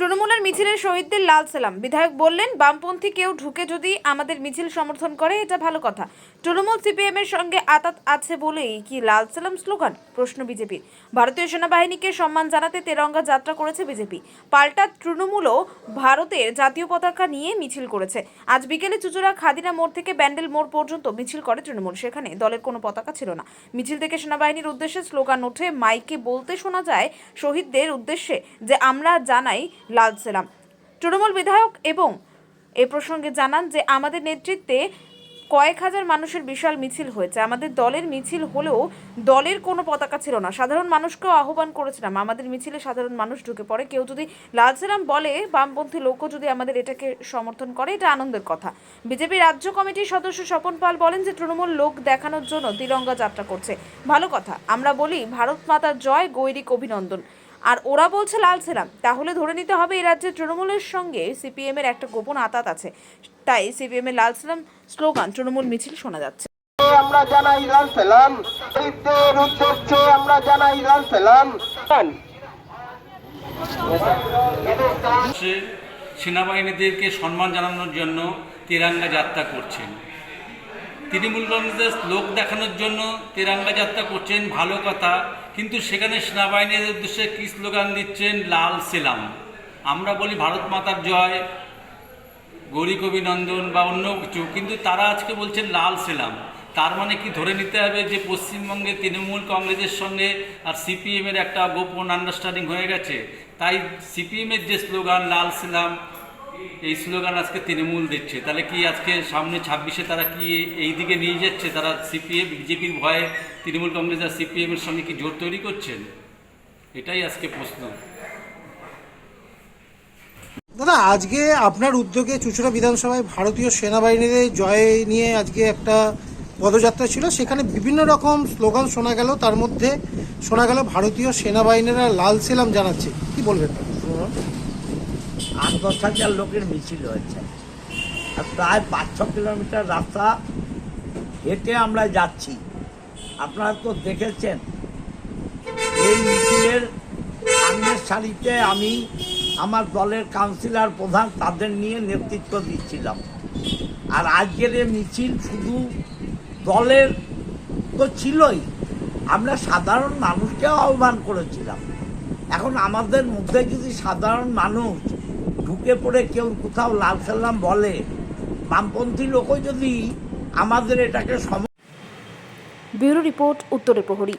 তৃণমূলের মিছিলের শহীদদের লাল সালাম। বিধায়ক বললেন, বামপন্থী কেউ ঢুকে যদি আমাদের মিছিল সমর্থন করে, এটা ভালো কথা। তৃণমূল সিপিএম এর সঙ্গে আতাত আছে বলেই কি লাল সালাম স্লোগান? প্রশ্ন বিজেপির। ভারতীয় সেনাবাহিনীকে সম্মান জানাতে তেরঙ্গা যাত্রা করেছে বিজেপি। পাল্টা তৃণমূলও ভারতের জাতীয় পতাকা নিয়ে মিছিল করেছে। আজ বিকেলে চুচুড়া খাদিনা মোড় থেকে ব্যান্ডেল মোড় পর্যন্ত মিছিল করে তৃণমূল। সেখানে দলের কোনো পতাকা ছিল না। মিছিল থেকে সেনাবাহিনীর উদ্দেশ্যে স্লোগান ওঠে, মাইকে বলতে শোনা যায় শহীদদের উদ্দেশ্যে যে আমরা জানাই লাল সেলাম। তৃণমূল বিধায়ক এবং এ প্রসঙ্গে জানান যে, আমাদের নেতৃত্বে কয়েক হাজার মানুষের বিশাল মিছিল হয়েছে। আমাদের দলের মিছিল হলেও দলের কোনো পতাকা ছিল না। সাধারণ মানুষকেও আহ্বান করেছিলাম, আমাদের মিছিলে সাধারণ মানুষ ঢুকে পড়ে। কেউ যদি লাল সেলাম বলে, বামপন্থী লোকও যদি আমাদের এটাকে সমর্থন করে, এটা আনন্দের কথা। বিজেপি রাজ্য কমিটির সদস্য স্বপন পাল বলেন যে, তৃণমূল লোক দেখানোর জন্য তিরঙ্গা যাত্রা করছে। ভালো কথা, আমরা বলি, ভারত মাতার জয়, গৈরিক অভিনন্দন। আর ওরা বলছে লাল সেলাম তাহলে ধরে নিতে হবে এই রাজ্যে তৃণমূলের সঙ্গে সিপিএম এর একটা গোপন আতাত আছে। তাই সিপিএম এর লাল সেলাম স্লোগান তৃণমূল মিছিল শোনা যাচ্ছে। আমরা জানাই লাল সালাম শহীদদের উদ্দেশ্যে আমরা জানাই লাল সালাম সেনাবাহিনীদেরকে সম্মান জানানোর জন্য তেরাঙ্গা যাত্রা করছেন। তৃণমূল কংগ্রেস লোক দেখানোর জন্য তেরাঙ্গা যাত্রা করছেন। ভালো কথা কিন্তু সেখানে সেনাবাহিনীর উদ্দেশ্যে কী স্লোগান দিচ্ছেন লাল সেলাম। আমরা বলি ভারত মাতার জয়, গৌরিক অভিনন্দন বা অন্য কিছু, কিন্তু তারা আজকে বলছেন লাল সেলাম। তার মানে কি ধরে নিতে হবে যে পশ্চিমবঙ্গে তৃণমূল কংগ্রেসের সঙ্গে আর সিপিএমের একটা গোপন আন্ডারস্ট্যান্ডিং হয়ে গেছে। তাই সিপিএমের যে স্লোগান, লাল সেলাম এই স্লোগান আজকে তৃণমূল দিচ্ছে। তাহলে কি আজকে সামনে ছাব্বিশে তারা কি এই দিকে নিয়ে যাচ্ছে? তারা সিপিএম, বিজেপির ভয়ে তৃণমূল কংগ্রেস আর সিপিএমের সঙ্গে কি জোর তৈরি করছেন? এটাই আজকে প্রশ্ন। দাদা, আজকে আপনার উদ্যোগে চুচুড়া বিধানসভায় ভারতীয় সেনাবাহিনীর জয় নিয়ে আজকে একটা পদযাত্রা ছিল। সেখানে বিভিন্ন রকম স্লোগান শোনা গেল। তার মধ্যে শোনা গেল ভারতীয় সেনাবাহিনীরা লাল সেলাম জানাচ্ছে। কি বলবেন? আট দশ হাজার লোকের মিছিল হয়েছে। আর প্রায় পাঁচ ছ কিলোমিটার রাস্তা হেঁটে আমরা যাচ্ছি। আপনারা তো দেখেছেন, এই মিছিলের সামনের সারিতে আমি আমার দলের কাউন্সিলর প্রধান তাদের নিয়ে নেতৃত্ব দিচ্ছিলাম। আর আজকের এই মিছিল শুধু দলের তো ছিলই, আমরা সাধারণ মানুষকেও আহ্বান করেছিলাম। এখন আমাদের মধ্যে যদি সাধারণ মানুষ ঢুকে পড়ে কেউ কোথাও লাল সাল্লাম বলে। বামপন্থী লোকও যদি আমাদের এটাকে সম ব্যুরো রিপোর্ট, উত্তরে প্রহরী।